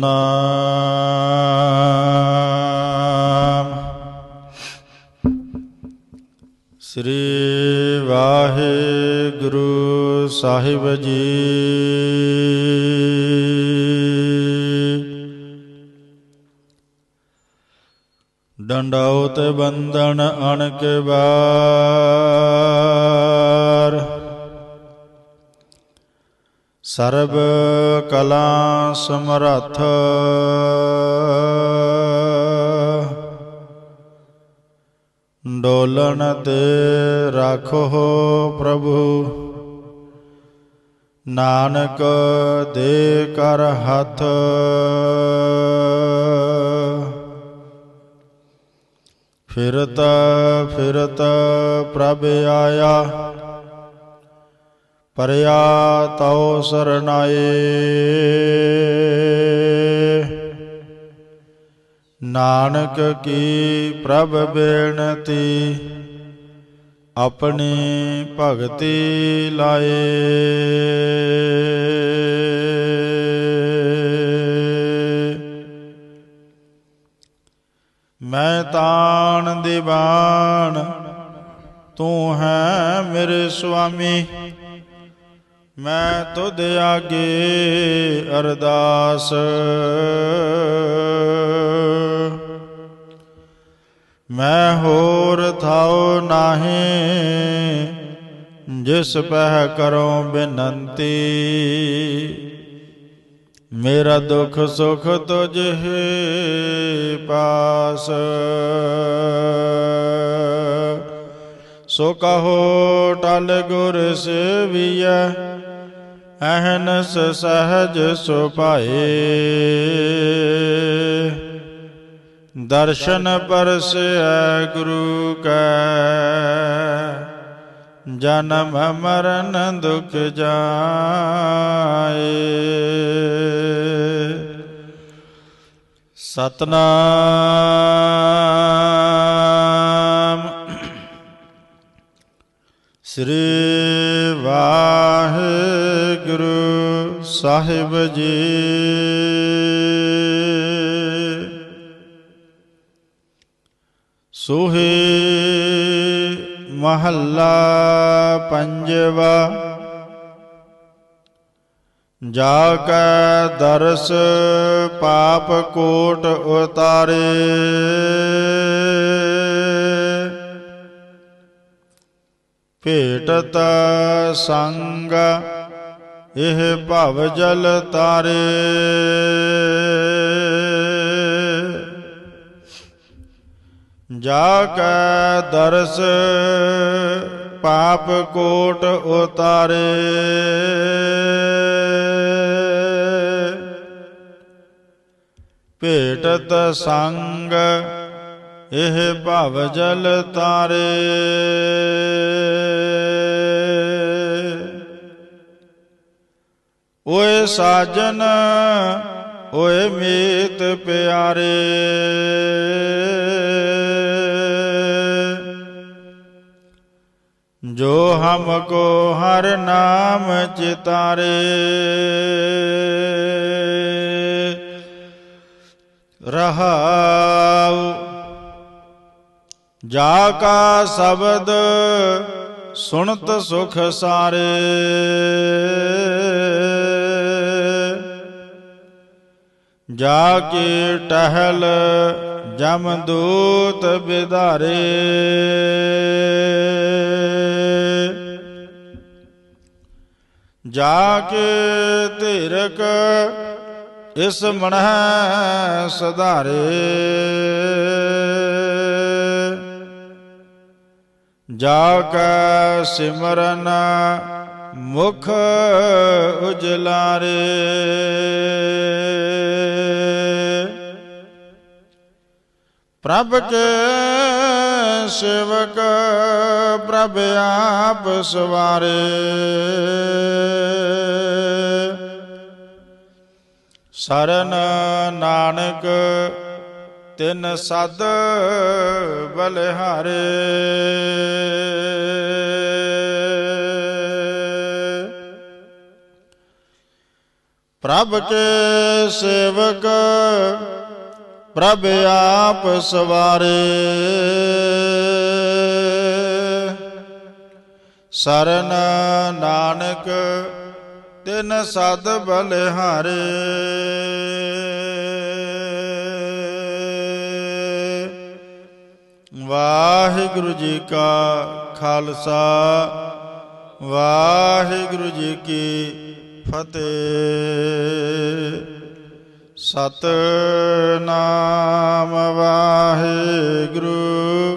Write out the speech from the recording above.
ਸਤਨਾਮ ਸ੍ਰੀ ਵਾਹਿਗੁਰੂ ਸਾਹਿਬ ਜੀ। ਡੰਡਾਉਤ ਤੇ ਬੰਧਨ ਅਣਕ ਬਾਰ ਸਰਬ ਕਲਾ ਸਮਰੱਥ। ਡੋਲਣ ਤੇ ਰਾਖੋ ਪ੍ਰਭੂ। ਨਾਨਕ ਦੇ ਕਰ ਹੱਥ। ਫਿਰਤ ਫਿਰਤ ਪ੍ਰਭ ਆਇਆ। ਪਰਿਆ ਤਉ ਸਰਨਾਏ ਨਾਨਕ ਕੀ ਪ੍ਰਭ ਬੇਨਤੀ, ਆਪਣੀ ਭਗਤੀ ਲਾਏ। ਮੈਂ ਤਾਣ ਦੀਵਾਨ, ਤੂੰ ਹੈ ਮੇਰੇ ਸੁਆਮੀ। ਮੈਂ ਤੁਧ ਆਗੇ ਅਰਦਾਸ ਮੈਂ ਹੋਰ ਥਾਉ ਨਾਹੀ ਜਿਸ ਪਹਿ ਕਰੋ ਬੇਨੰਤੀ ਮੇਰਾ ਦੁਖ ਸੁਖ ਤੁਝ ਹੀ ਪਾਸ ਸੋ ਕਹੋ ਟਲ ਗੁਰ ਸੇਵੀਐ ਅਹਨਸ ਸਹਜ ਸੁਭਾਏ। ਦਰਸ਼ਨ ਪਰਸੈ ਗੁਰੂ ਕੈ। ਜਨਮ ਮਰਨ ਦੁਖ ਜਾਏ। ਸਤਨਾਮ। ਸ੍ਰੀ ਗੁਰੂ ਸਾਹਿਬ ਜੀ। ਸੋਹੇ ਮਹੱਲਾ ਪੰਜਵਾ ਜਾ ਕੈ ਦਰਸ ਪਾਪ ਕੋਟ ਉਤਾਰੇ। ਭੇਟਤ ਸੰਗ ਇਹ ਭਵ ਜਲ ਤਾਰੇ। ਜਾ ਕੈ ਦਰਸ ਪਾਪ ਕੋਟ ਉਤਾਰੇ। ਭੇਟਤ ਸੰਗ ਇਹ ਭਵ ਜਲ ਤਾਰੇ। ਓਏ ਸਾਜਨ, ਓਏ ਮੀਤ ਪਿਆਰੇ। ਜੋ ਹਮਕੋ ਹਰ ਨਾਮ ਚਿਤਾਰੇ। ਰਹਾਉ, ਜਾ ਕਾ ਸ਼ਬਦ ਸੁਣਤ ਸੁਖ ਸਾਰੇ। ਜਾ ਕੇ ਟਹਿਲ ਜਮਦੂਤ ਦੂਤ ਜਾ ਕੇ ਧਿਰਕ, ਇਸ ਮਨਹਿ ਸਧਾਰੇ। ਜਾ ਕੈ ਸਿਮਰਨ ਮੁਖ ਉਜਲਾਰੇ। ਪ੍ਰਭ ਕੇ ਸੇਵਕ ਪ੍ਰਭ ਆਪ ਸਵਾਰੇ। ਸਰਨ ਨਾਨਕ ਤਿਨ ਸਦ ਬਲਿਹਾਰੇ। ਪ੍ਰਭ ਕੇ ਸੇਵਕ ਪ੍ਰਭ ਆਪ ਸਵਾਰੇ। ਸਰਨ ਨਾਨਕ, ਤਿਨ ਸਦ ਬਲਿਹਾਰੇ ਵਾਹਿਗੁਰੂ ਜੀ ਕਾ ਖਾਲਸਾ, ਵਾਹਿਗੁਰੂ ਜੀ ਕੀ ਫਤਿਹ। ਸਤ ਨਾਮ ਵਾਹਿਗੁਰੂ।